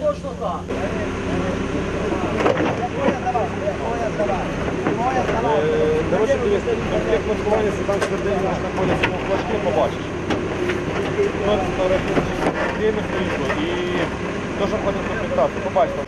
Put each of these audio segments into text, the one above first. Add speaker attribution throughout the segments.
Speaker 1: точно так.
Speaker 2: Коротше, дивись, як маркування Седан Свердині наш знаходиться на флажки, побачиш. Тут на світло і то, що ходить на фіксацію, побачиш.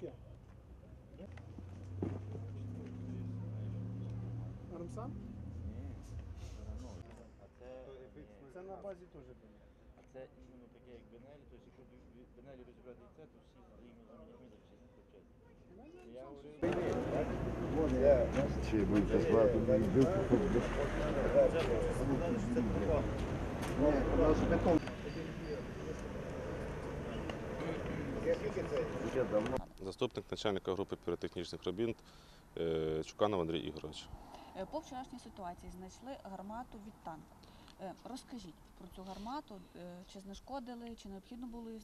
Speaker 2: взилка!
Speaker 3: Ремсан? Це на базі теж було.
Speaker 4: А це іменно таке, як Бенелі, тобто якщо б Бенелі розібрати це, то всі іменно замінять чесно.
Speaker 5: Чи будете слати
Speaker 2: Заступник начальника групи піротехнічних робіт е, Чуканов Андрій Ігорович.
Speaker 6: Е, По вчорашній ситуації знайшли гармату від танка. Е, Розкажіть про цю гармату, чи знешкодили, чи необхідно було її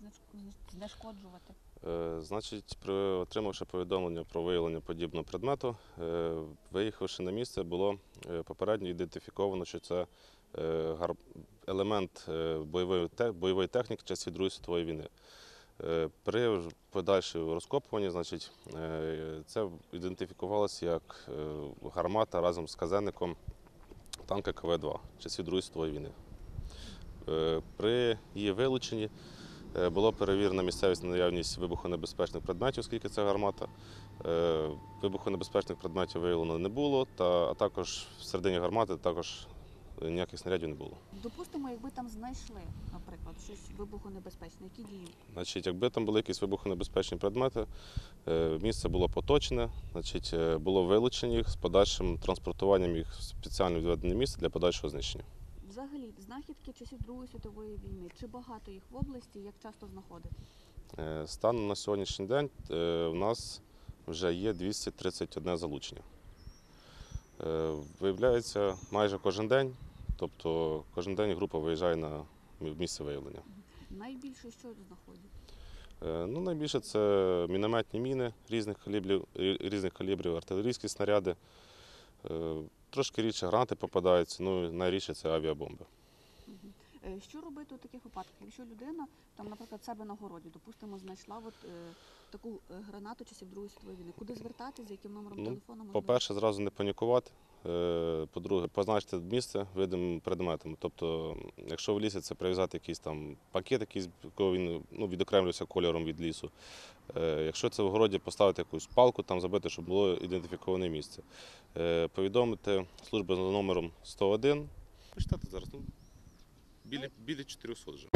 Speaker 6: знешкоджувати?
Speaker 2: Е, Значить, отримавши повідомлення про виявлення подібного предмету, е, виїхавши на місце, було е, попередньо ідентифіковано, що це елемент бойової, техніки часів Другої світової війни. При подальшому розкопуванні, значить, це ідентифікувалося як гармата разом з казенником танка КВ-2 часів Другої світової війни. При її вилученні Було перевірено місцевість на наявність вибухонебезпечних предметів, оскільки це гармата. Е, Вибухонебезпечних предметів виявлено не було, та, а також всередині гармати також ніяких снарядів не було.
Speaker 6: Допустимо, якби там знайшли, наприклад, щось вибухонебезпечне, які дії?
Speaker 2: Значить, якби там були якісь вибухонебезпечні предмети, е, місце було поточне, значить, е, було вилучені їх з подальшим транспортуванням їх в спеціально відведене місце для подальшого знищення.
Speaker 6: Взагалі, знахідки часів Другої світової війни, чи багато їх в області, як часто знаходити?
Speaker 2: Е, Станом на сьогоднішній день е, в нас вже є 231 залучення. Е, Виявляється майже кожен день, тобто кожен день група виїжджає на місце виявлення.
Speaker 6: Найбільше що знаходять?
Speaker 2: Е, Ну, найбільше це мінометні міни різних калібрів, різних калібрів, артилерійські снаряди. Трошки рідше гранати попадаються, ну найрідше це авіабомби.
Speaker 6: Е, Що робити у таких випадках? Якщо людина, там, наприклад, себе на городі, допустимо, знайшла от, е, таку е, гранату часів Другої світової війни, куди звертатися, з яким номером
Speaker 2: Ну,
Speaker 6: телефону можна?
Speaker 2: По-перше, зразу не панікувати. Е, По-друге, позначити місце видимими предметами. Тобто, якщо в лісі це прив'язати якийсь там пакет, якийсь, якого він ну, відокремлювався кольором від лісу. Е, Якщо це в городі, поставити якусь палку, там забити, щоб було ідентифіковане місце. Е, Повідомити службу за номером 101. Почитати зараз, ну, біля, біля 400 вже.